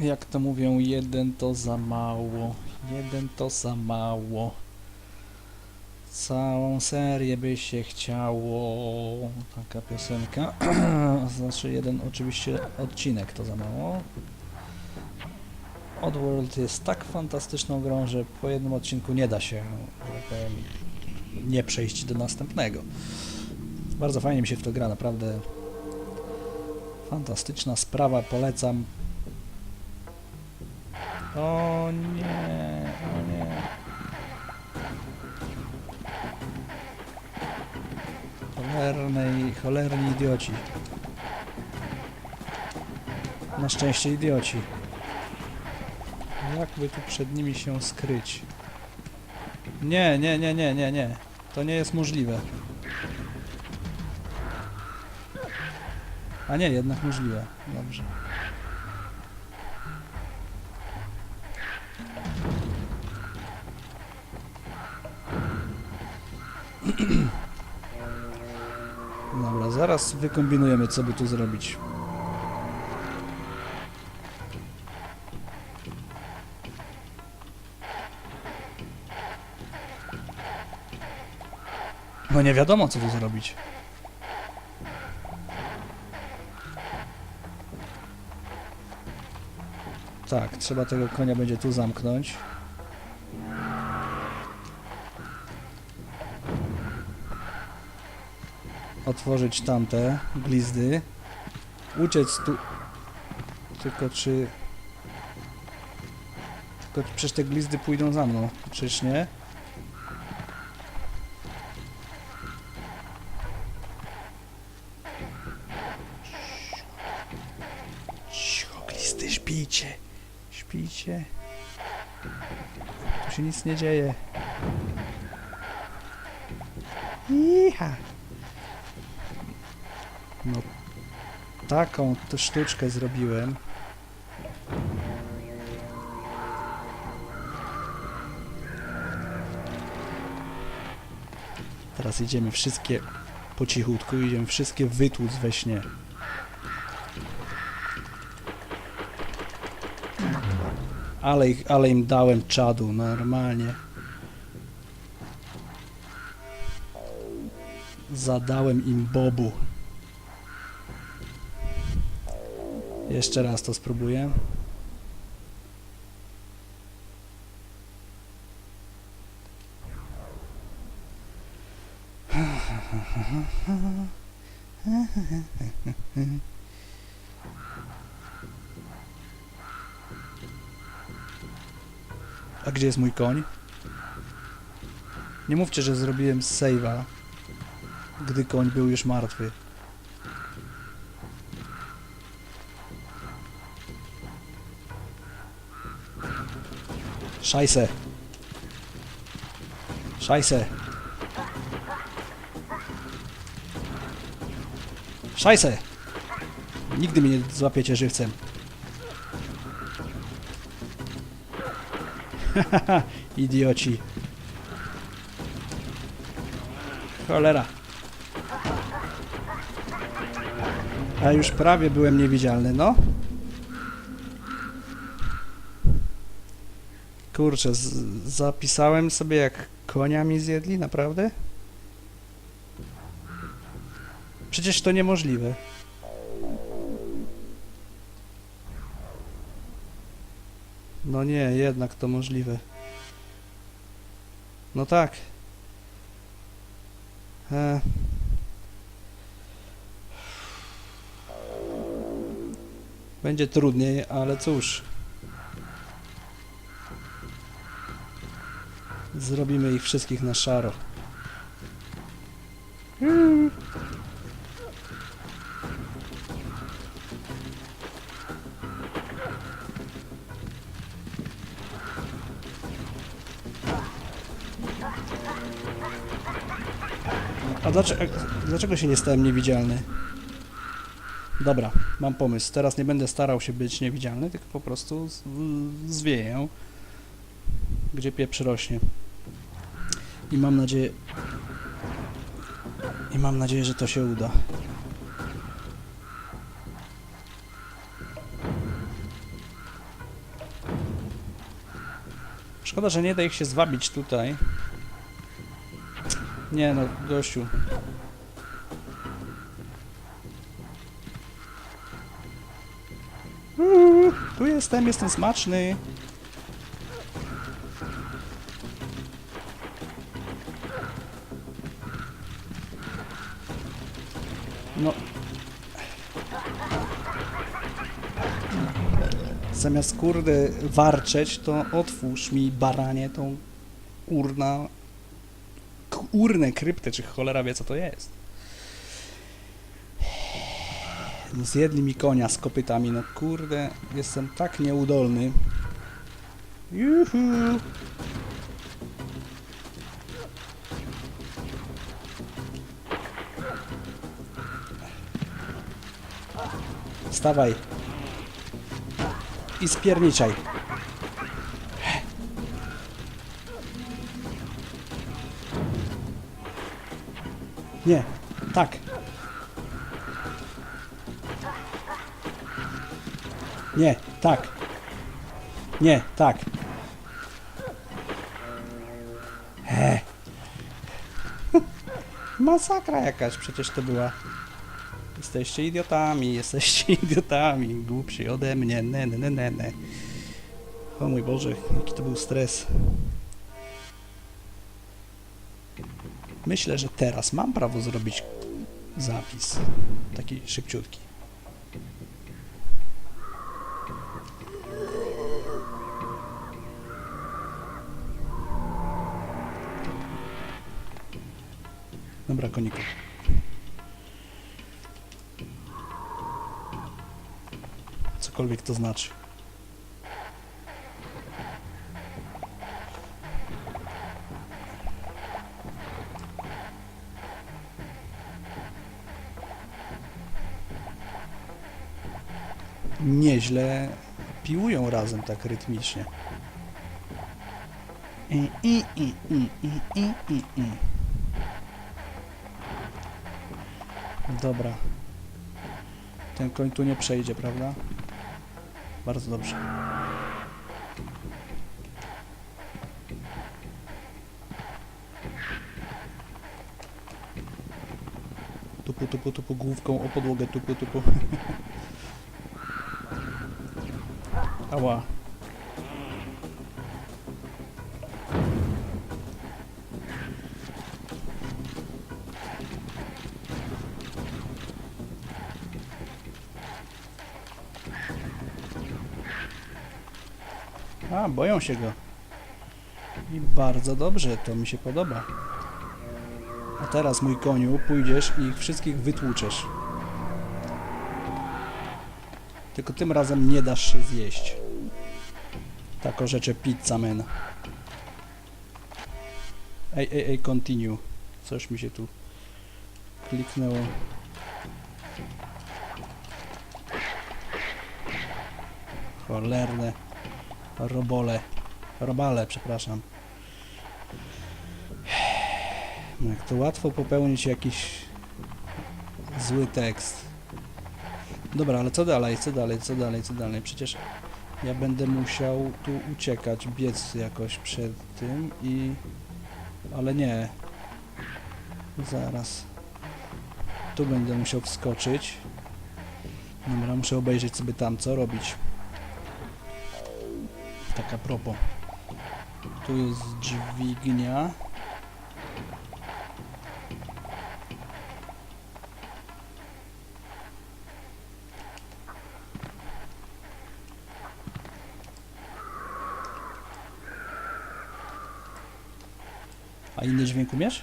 Jak to mówią, jeden to za mało. Jeden to za mało. Całą serię by się chciało. Taka piosenka. znaczy jeden oczywiście odcinek to za mało. Oddworld jest tak fantastyczną grą, że po jednym odcinku nie da się, nie przejść do następnego. Bardzo fajnie mi się w to gra, naprawdę fantastyczna sprawa, polecam. O nie, o nie. Cholernej, cholerni idioci. Na szczęście idioci. Jakby tu przed nimi się skryć? Nie, nie, nie, nie, nie, nie. To nie jest możliwe. A nie, jednak możliwe. Dobrze. Zaraz wykombinujemy, co by tu zrobić. No nie wiadomo, co tu zrobić. Tak, trzeba tego konia będzie tu zamknąć. Otworzyć tamte glizdy. Uciec tu. Tylko czy... Tylko przecież te glizdy pójdą za mną. Czyż nie? Cicho, śpijcie. Śpijcie. Tu się nic nie dzieje. Iha. No, taką to sztuczkę zrobiłem. Teraz idziemy wszystkie po cichutku, idziemy wszystkie wytłuc we śnie. Ale, ich, ale im dałem czadu, normalnie. Zadałem im bobu. Jeszcze raz to spróbuję. A gdzie jest mój koń? Nie mówcie, że zrobiłem save'a, gdy koń był już martwy. Szajse. Szajse. Szajse. Nigdy mnie nie złapiecie żywcem. Haha, idioci. Cholera. A już prawie byłem niewidzialny, no. Kurczę, zapisałem sobie jak konia mi zjedli, naprawdę? Przecież to niemożliwe. No nie, jednak to możliwe. No tak. E. Będzie trudniej, ale cóż. Zrobimy ich wszystkich na szaro. A dlaczego, dlaczego się nie stałem niewidzialny? Dobra, mam pomysł. Teraz nie będę starał się być niewidzialny, tylko po prostu zwieję, gdzie pieprz rośnie. I mam nadzieję... I mam nadzieję, że to się uda. Szkoda, że nie da ich się zwabić tutaj. Nie no, gościu. Uuu, tu jestem, jestem smaczny. No. Zamiast kurde warczeć, to otwórz mi baranie tą urna urnę kryptę, czy cholera wie co to jest. Zjedli mi konia z kopytami, no kurde, jestem tak nieudolny. Juhu. Stawaj. I spierniczaj. Nie, tak. Nie, tak. Nie, tak. Masakra jakaś przecież to była. Jesteście idiotami, jesteście idiotami, głupsi ode mnie, ne, ne, ne, ne, ne. O mój Boże, jaki to był stres. Myślę, że teraz mam prawo zrobić zapis. Taki szybciutki. Cokolwiek to znaczy. Nieźle piłują razem tak rytmicznie. I, i, i, i, i, i, i, i. Dobra. Ten koń tu nie przejdzie, prawda? Bardzo dobrze. Tupu, tupu, tupu, główką o podłogę, tupu, tupu. Ała. Boją się go. I bardzo dobrze, to mi się podoba. A teraz, mój koniu, pójdziesz i ich wszystkich wytłuczesz. Tylko tym razem nie dasz się zjeść. Tak rzeczy pizza man. Ej, ej, ej, continue. Coś mi się tu kliknęło. Cholerne. Robole. Robale, przepraszam. No Jak to łatwo popełnić jakiś zły tekst. Dobra, ale co dalej, co dalej, co dalej, co dalej? Przecież ja będę musiał tu uciekać, biec jakoś przed tym i... Ale nie. Zaraz. Tu będę musiał wskoczyć. Dobra, muszę obejrzeć sobie tam, co robić. Tak a propos. Tu jest dźwignia. A inny dźwięk umiesz?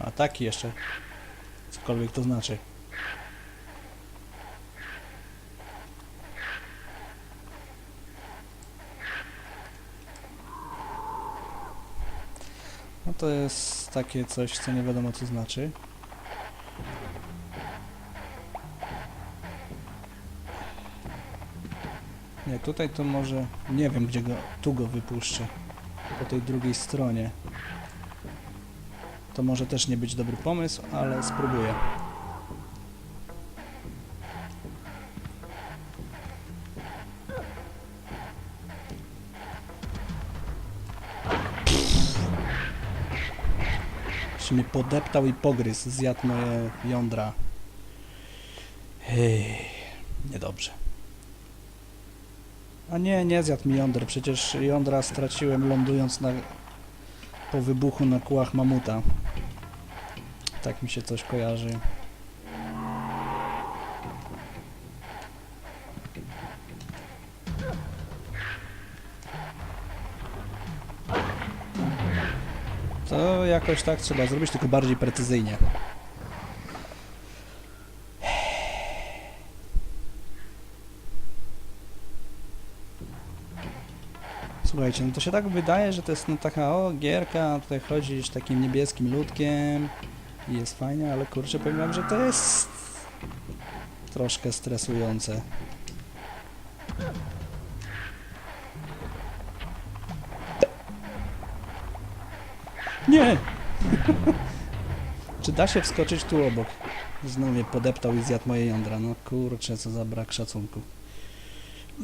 A taki jeszcze. Cokolwiek to znaczy. To jest takie coś, co nie wiadomo co znaczy. Nie, tutaj to może... Nie wiem, gdzie go... Tu go wypuszczę. Po tej drugiej stronie. To może też nie być dobry pomysł, ale spróbuję. Podeptał i pogryzł, zjadł moje jądra. Hej, niedobrze. A nie, nie zjadł mi jąder, przecież jądra straciłem lądując na, po wybuchu na kółach mamuta. Tak mi się coś kojarzy. Jakoś tak trzeba zrobić, tylko bardziej precyzyjnie. Słuchajcie, no to się tak wydaje, że to jest no taka o gierka, tutaj chodzisz takim niebieskim ludkiem i jest fajnie, ale kurczę powiem wam, że to jest troszkę stresujące. Da się wskoczyć tu obok? Znowu mnie podeptał i zjadł moje jądra. No kurczę, co za brak szacunku.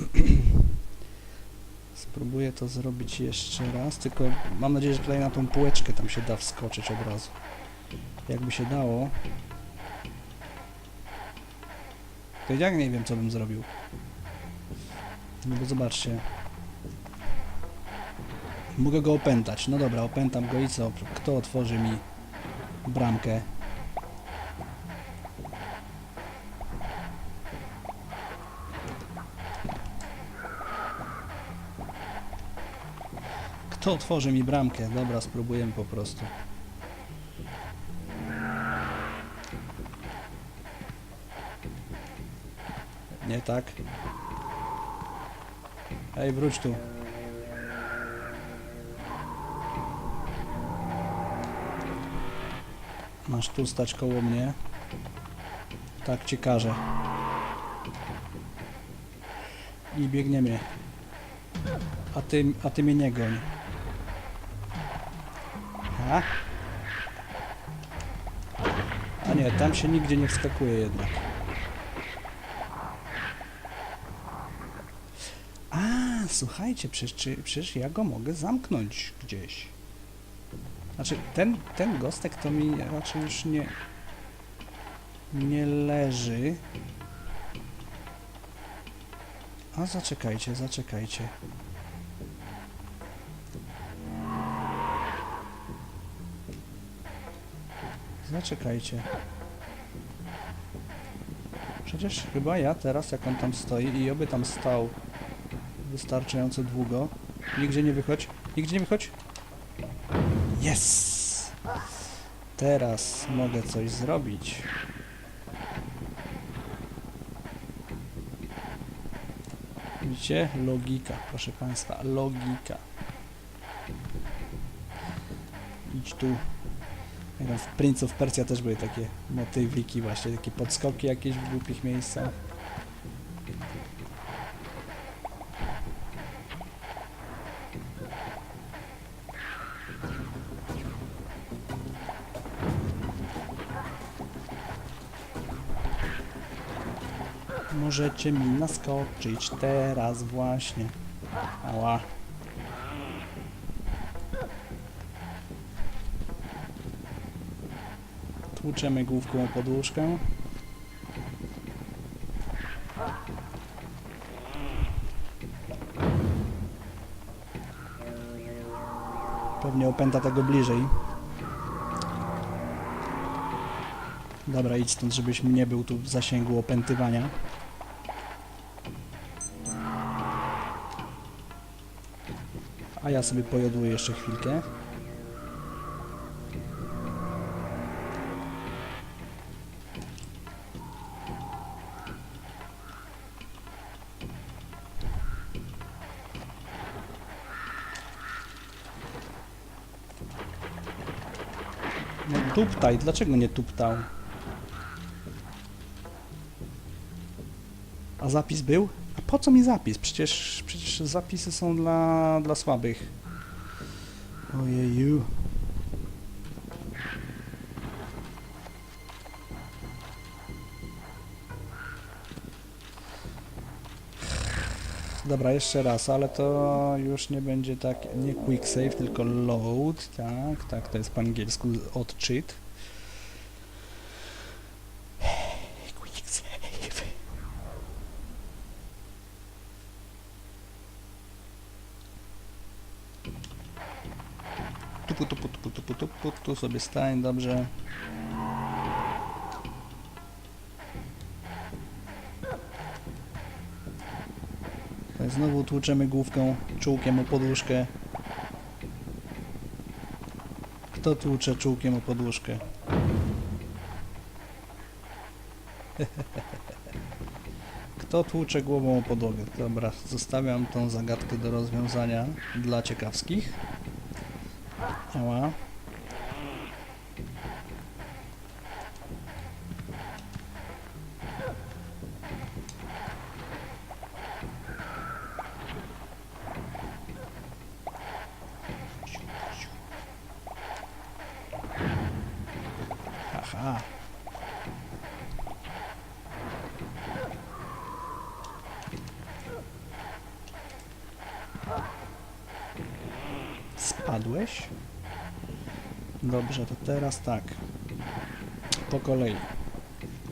Spróbuję to zrobić jeszcze raz, tylko mam nadzieję, że tutaj na tą półeczkę tam się da wskoczyć od razu. Jakby się dało. To i tak nie wiem, co bym zrobił. No bo zobaczcie. Mogę go opętać. No dobra, opętam go i co? Kto otworzy mi bramkę? Kto otworzy mi bramkę? Dobra, spróbujemy po prostu. Nie tak. Ej, wróć tu. Masz tu stać koło mnie. Tak ci każę. I biegniemy. A ty, a ty mnie nie goń. A? A nie, tam się nigdzie nie wskakuje jednak. A, słuchajcie, przecież, przecież ja go mogę zamknąć gdzieś. Znaczy, ten, ten gostek to mi raczej już nie... nie leży. A zaczekajcie, zaczekajcie. Zaczekajcie. Przecież chyba ja teraz, jak on tam stoi i oby tam stał wystarczająco długo. Nigdzie nie wychodź, nigdzie nie wychodź. Yes! Teraz mogę coś zrobić. Widzicie? Logika, proszę Państwa, logika. Idź tu. W Prince of Persia też były takie motywiki właśnie, takie podskoki jakieś w głupich miejscach. Możecie mi naskoczyć teraz właśnie. Ała. Tłuczemy główką o podłóżkę. Pewnie opęta tego bliżej. Dobra, idź stąd, żebyś nie był tu w zasięgu opętywania. A ja sobie pojodłuję jeszcze chwilkę. No tuptaj, dlaczego nie tuptał? A zapis był? Po co mi zapis? Przecież, przecież zapisy są dla, dla słabych. Ojeju. Dobra, jeszcze raz, ale to już nie będzie tak, nie quick save, tylko load, tak, tak, to jest po angielsku odczyt. Tupu, tupu, tupu, tupu, tupu, tu sobie stań, dobrze. Tak, Znowu tłuczemy główką, czułkiem o podłóżkę. Kto tłucze czułkiem o podłóżkę? Kto tłucze głową o podłogę? Dobra, zostawiam tą zagadkę do rozwiązania dla ciekawskich. Ała. Aha. Spadłeś? Dobrze, to teraz tak. Po kolei.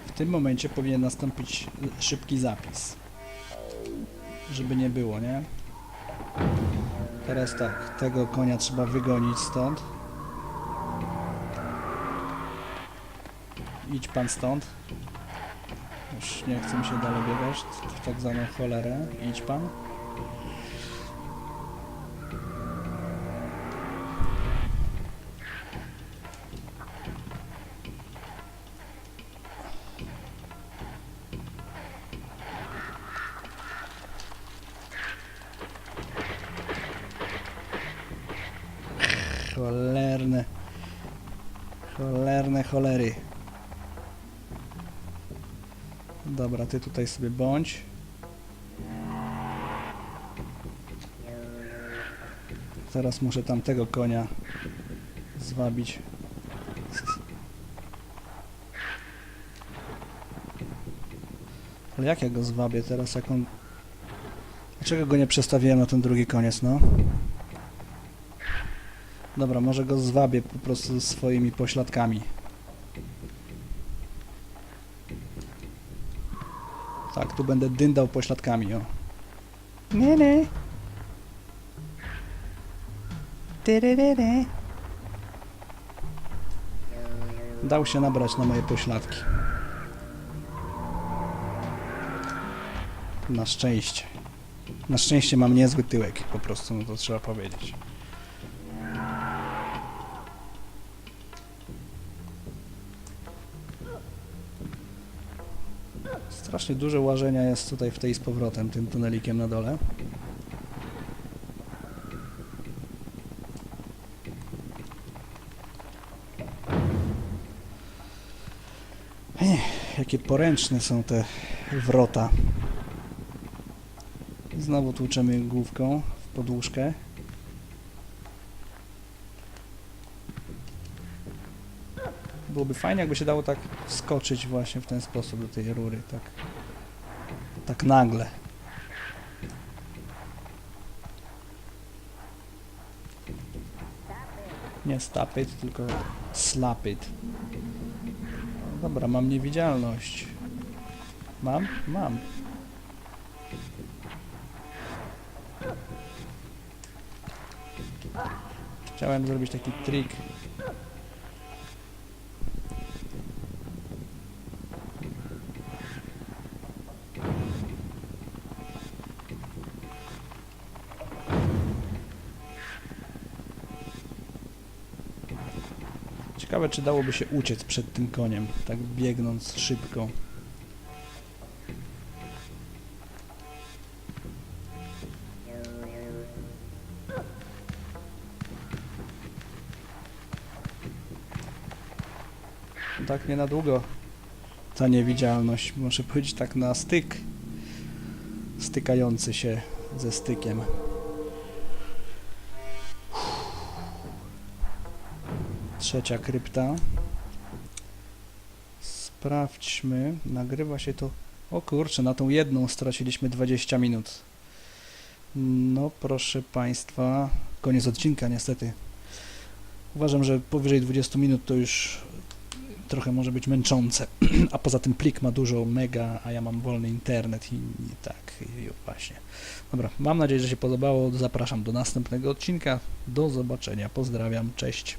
W tym momencie powinien nastąpić szybki zapis. Żeby nie było, nie? Teraz tak, tego konia trzeba wygonić stąd. Idź pan stąd. Już nie chcę mi się dalej biegać w tak zwaną cholerę. Idź pan. Dobra, ty tutaj sobie bądź. Teraz muszę tamtego konia zwabić. Ale jak ja go zwabię teraz, jak on... Dlaczego go nie przestawiłem na ten drugi koniec, no? Dobra, może go zwabię po prostu swoimi pośladkami. Tu będę dyndał pośladkami, o. Nie, nie. Dał się nabrać na moje pośladki. Na szczęście. Na szczęście mam niezły tyłek, po prostu, no to trzeba powiedzieć. Strasznie duże łażenia jest tutaj w tej z powrotem, tym tunelikiem na dole. Ech, jakie poręczne są te wrota. Znowu tłuczemy główką w podłóżkę. Byłoby fajnie, jakby się dało tak wskoczyć właśnie w ten sposób do tej rury, tak, tak nagle. Nie stop it, tylko slap it. Dobra, mam niewidzialność. Mam? Mam. Chciałem zrobić taki trik. Ciekawe, czy dałoby się uciec przed tym koniem, tak biegnąc szybko. Tak nie na długo ta niewidzialność, muszę powiedzieć tak na styk, stykający się ze stykiem. Trzecia krypta. Sprawdźmy. Nagrywa się to. O kurczę, na tą jedną straciliśmy 20 minut. No, proszę Państwa, koniec odcinka niestety. Uważam, że powyżej 20 minut to już trochę może być męczące, a poza tym plik ma dużo mega, a ja mam wolny internet i, i tak, i właśnie. Dobra, mam nadzieję, że się podobało, zapraszam do następnego odcinka, do zobaczenia, pozdrawiam, cześć.